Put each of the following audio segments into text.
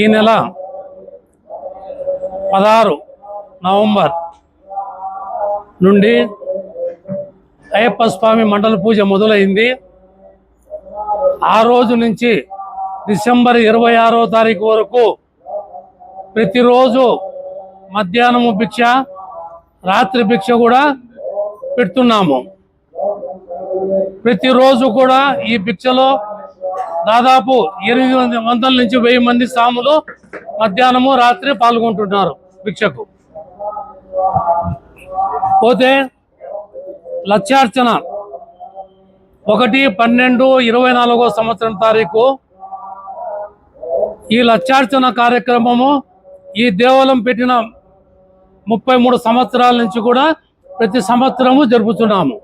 ఈ నెల పదహారు నవంబర్ నుండి అయ్యప్ప స్వామి మండల పూజ మొదలైంది. ఆ రోజు నుంచి డిసెంబర్ ఇరవై ఆరో తారీఖు వరకు ప్రతిరోజు మధ్యాహ్నము భిక్ష రాత్రి భిక్ష కూడా పెడుతున్నాము. ప్రతిరోజు కూడా ఈ భిక్షలో దాదాపు ఎనిమిది వందల నుంచి వెయ్యి మంది సాములు మధ్యాహ్నము రాత్రి పాల్గొంటున్నారు భిక్షకు పోతే లక్ష్యార్చన ఒకటి పన్నెండు ఇరవై నాలుగో సంవత్సరం తారీఖు. ఈ లక్ష్యార్చన కార్యక్రమము ఈ దేవాలయం పెట్టిన ముప్పై మూడు సంవత్సరాల నుంచి కూడా ప్రతి సంవత్సరము జరుపుతున్నాము.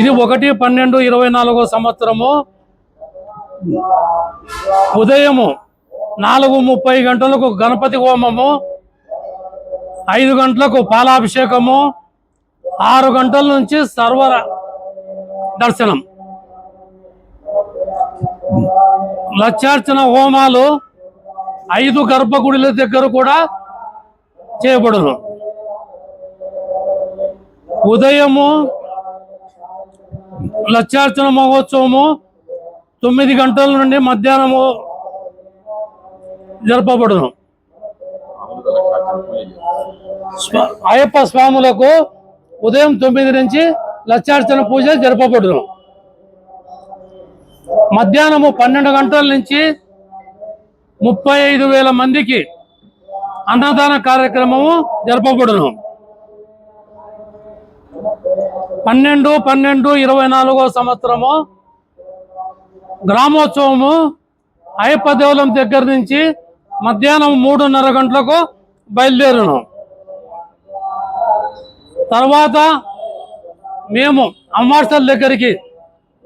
ఇది ఒకటి పన్నెండు ఇరవై నాలుగో సంవత్సరము ఉదయము నాలుగు ముప్పై గంటలకు గణపతి హోమము ఐదు గంటలకు పాలాభిషేకము ఆరు గంటల నుంచి సర్వర దర్శనం. లక్షార్చన హోమాలు ఐదు గర్భగుడిల దగ్గర కూడా చేయబడును. ఉదయము లక్షార్చన మహోత్సవము తొమ్మిది గంటల నుండి మధ్యాహ్నము జరపబడును. అయ్యప్ప స్వాములకు ఉదయం తొమ్మిది నుంచి లక్షార్చన పూజ జరపబడును. మధ్యాహ్నము పన్నెండు గంటల నుంచి ముప్పై ఐదు వేల మందికి అన్నదాన కార్యక్రమము జరపబడును. పన్నెండు పన్నెండు ఇరవై నాలుగో సంవత్సరము గ్రామోత్సవము అయ్యప్ప దేవాలయం దగ్గర నుంచి మధ్యాహ్నం మూడున్నర గంటలకు బయలుదేరును. తర్వాత మేము అమ్మార్సల్ దగ్గరికి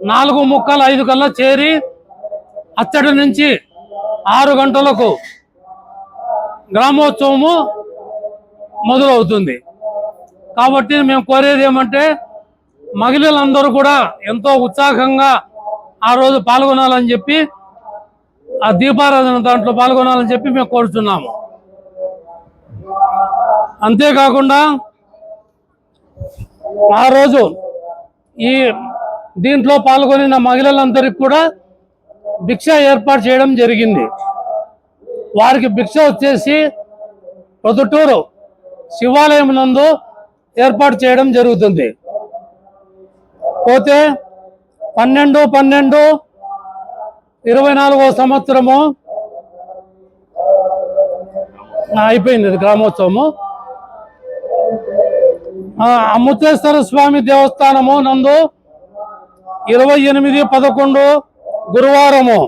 నాలుగు ముక్కలు ఐదు కల్లా చేరి అచ్చటి నుంచి ఆరు గంటలకు గ్రామోత్సవము మొదలవుతుంది. కాబట్టి మేము కోరేది ఏమంటే మహిళలందరూ కూడా ఎంతో ఉత్సాహంగా ఆ రోజు పాల్గొనాలని చెప్పి ఆ దీపారాధన దాంట్లో పాల్గొనాలని చెప్పి మేము కోరుతున్నాము అంతేకాకుండా ఆ రోజు ఈ దీంట్లో పాల్గొనిన మహిళలందరికీ కూడా భిక్ష ఏర్పాటు చేయడం జరిగింది. వారికి భిక్ష వచ్చేసి ప్రొద్దుటూరు శివాలయం నందు ఏర్పాటు చేయడం జరుగుతుంది. పోతే పన్నెండు పన్నెండు ఇరవై నాలుగో సంవత్సరము. అయిపోయింది ఇది గ్రామోత్సవము. ఆ, అమృతేశ్వర స్వామి దేవస్థానము నందు ఇరవై ఎనిమిది పదకొండు గురువారము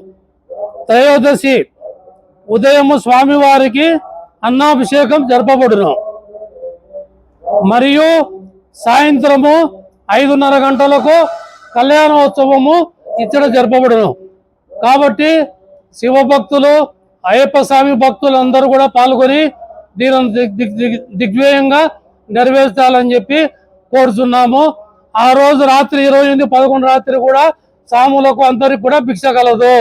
త్రయోదశి ఉదయము స్వామివారికి అన్నాభిషేకం జరపబడును. మరియు సాయంత్రము ఐదున్నర గంటలకు కళ్యాణోత్సవము ఇక్కడ జరపబడును. కాబట్టి శివభక్తులు అయ్యప్ప స్వామి భక్తులందరూ కూడా పాల్గొని దీనిని దిగ్ దిగ్విజయంగా నెరవేర్చాలని చెప్పి కోరుతున్నాము ఆ రోజు రాత్రి ఇరవై ఎనిమిది పదకొండు రాత్రి కూడా సాములకు అందరికి కూడా భిక్ష కలదు.